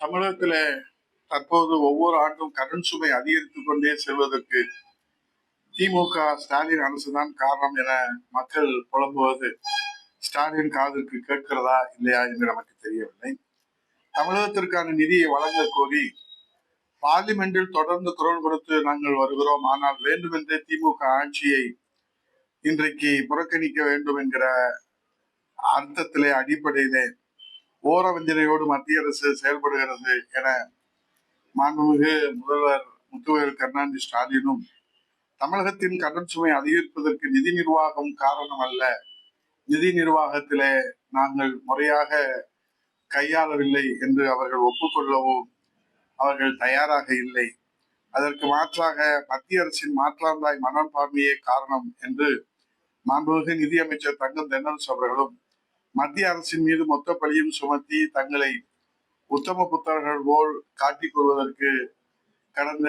தமிழகத்தில் தற்போது ஒவ்வொரு ஆண்டும் கடன் சுமை அதிகரித்துக் கொண்டே செல்வதற்கு திமுக ஸ்டாலின் அரசுதான் காரணம் என மக்கள் புலம்புவது ஸ்டாலின் காதிற்கு கேட்கிறதா இல்லையா என்று நமக்கு தெரியவில்லை. தமிழகத்திற்கான நிதியை வழங்க கோரி பார்லிமெண்டில் தொடர்ந்து குரல் கொடுத்து நாங்கள் வருகிறோம். ஆனால் வேண்டுமென்றே திமுக ஆட்சியை இன்றைக்கு புறக்கணிக்க வேண்டும் என்கிற அர்த்தத்திலே அடிப்படையிலே ஓரவஞ்சனையோடு மத்திய அரசு செயல்படுகிறது என மாண்புமிகு முதல்வர் முத்துவேல் கருணாநிதி ஸ்டாலினும் தமிழகத்தின் கடன் சுமை அதிகரிப்பதற்கு நிதி நிர்வாகம் காரணம் அல்ல. நிதி நிர்வாகத்திலே நாங்கள் முறையாக கையாளவில்லை என்று அவர்கள் ஒப்புக்கொள்ளவும் அவர்கள் தயாராக இல்லை. அதற்கு மாற்றாக மத்திய அரசின் மாற்றாந்தாய் மனப்பான்மையே காரணம் என்று மாண்புமிகு நிதியமைச்சர் தங்கம் தென்னரசு அவர்களும் மத்திய அரசின் மீது மொத்த பழியும் சுமத்தி தங்களை உத்தம புத்தர்கள் போல் காட்டிக் கொள்வதற்கு கடந்த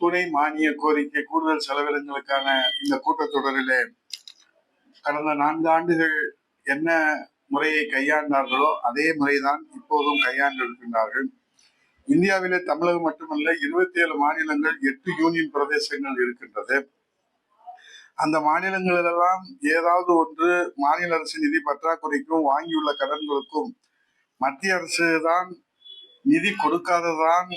துணை மானிய கோரிக்கை கூடுதல் செலவினங்களுக்கான இந்த கூட்டத்தொடரிலே கடந்த நான்கு ஆண்டுகள் என்ன முறையை கையாண்டார்களோ அதே முறைதான் இப்போதும் கையாண்டிருக்கின்றார்கள். இந்தியாவிலே தமிழகம் மட்டுமல்ல இருபத்தி ஏழு மாநிலங்கள் எட்டு யூனியன் பிரதேசங்கள் இருக்கின்றது. அந்த மாநிலங்களிலெல்லாம் ஏதாவது ஒன்று மாநில அரசு நிதி பற்றாக்குறைக்கும் வாங்கியுள்ள கடன்களுக்கும் மத்திய அரசு தான் நிதி கொடுக்காததான்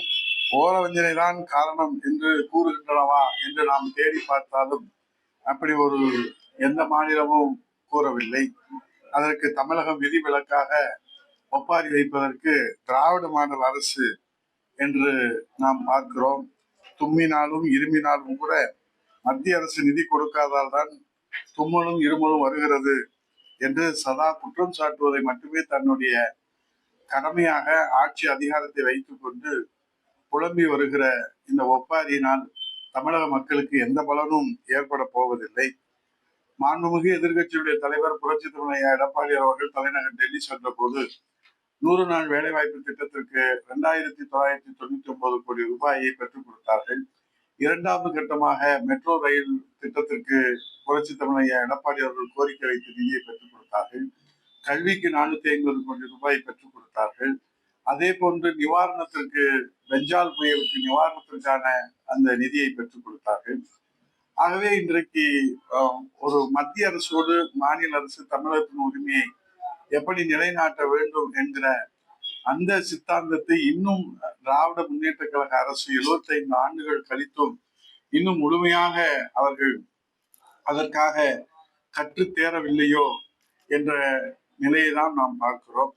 ஓரவஞ்சனை தான் காரணம் என்று கூறுகின்றனவா என்று நாம் தேடி பார்த்தாலும் அப்படி ஒரு எந்த மாநிலமும் கூறவில்லை. அதற்கு தமிழகம் விதிவிலக்காக ஒப்பாரி வைப்பதற்கு திராவிட மாடல் அரசு என்று நாம் பார்க்கிறோம். தும்மினாலும் இருமினாலும் கூட மத்திய அரசு நிதி கொடுக்காதால் தான் தும்மலும் இருமலும் வருகிறது என்று சதா குற்றம் சாட்டுவதை மட்டுமே தன்னுடைய கடமையாக ஆட்சி அதிகாரத்தை வைத்துக்கொண்டு புலம்பி வருகிற இந்த ஒப்பாரியினால் தமிழக மக்களுக்கு எந்த பலனும் ஏற்பட போவதில்லை. மாண்புமிகு எதிர்கட்சியுடைய தலைவர் புரட்சி தலைவர் எடப்பாடி அவர்கள் தலைநகர் டெல்லி சென்ற போது நூறு நாள் வேலைவாய்ப்பு திட்டத்திற்கு இரண்டாயிரத்தி தொள்ளாயிரத்தி தொண்ணூத்தி ஒன்பது கோடி ரூபாயை பெற்றுக் கொடுத்தார்கள். இரண்டாவது கட்டமாக மெட்ரோ ரயில் திட்டத்திற்கு புரட்சி தமிழைய எடப்பாடி அவர்கள் கோரிக்கை வைத்து நிதியை பெற்றுக் கொடுத்தார்கள். கல்விக்கு நானூத்தி ஐம்பது கோடி ரூபாய் பெற்றுக் கொடுத்தார்கள். அதே போன்று நிவாரணத்திற்கு பெஞ்சால் புயலுக்கு நிவாரணத்திற்கான அந்த நிதியை பெற்றுக் கொடுத்தார்கள். ஆகவே இன்றைக்கு ஒரு மத்திய அரசோடு மாநில அரசு தமிழகத்தின் உரிமையை எப்படி நிலைநாட்ட வேண்டும் என்கிற அந்த சித்தாந்தத்தை இன்னும் திராவிட முன்னேற்ற கழக அரசு எழுபத்தி ஐந்து ஆண்டுகள் கழித்தும் இன்னும் முழுமையாக அவர்கள் அதற்காக கற்று தேரவில்லையோ என்ற நிலையை தான் நாம் பார்க்கிறோம்.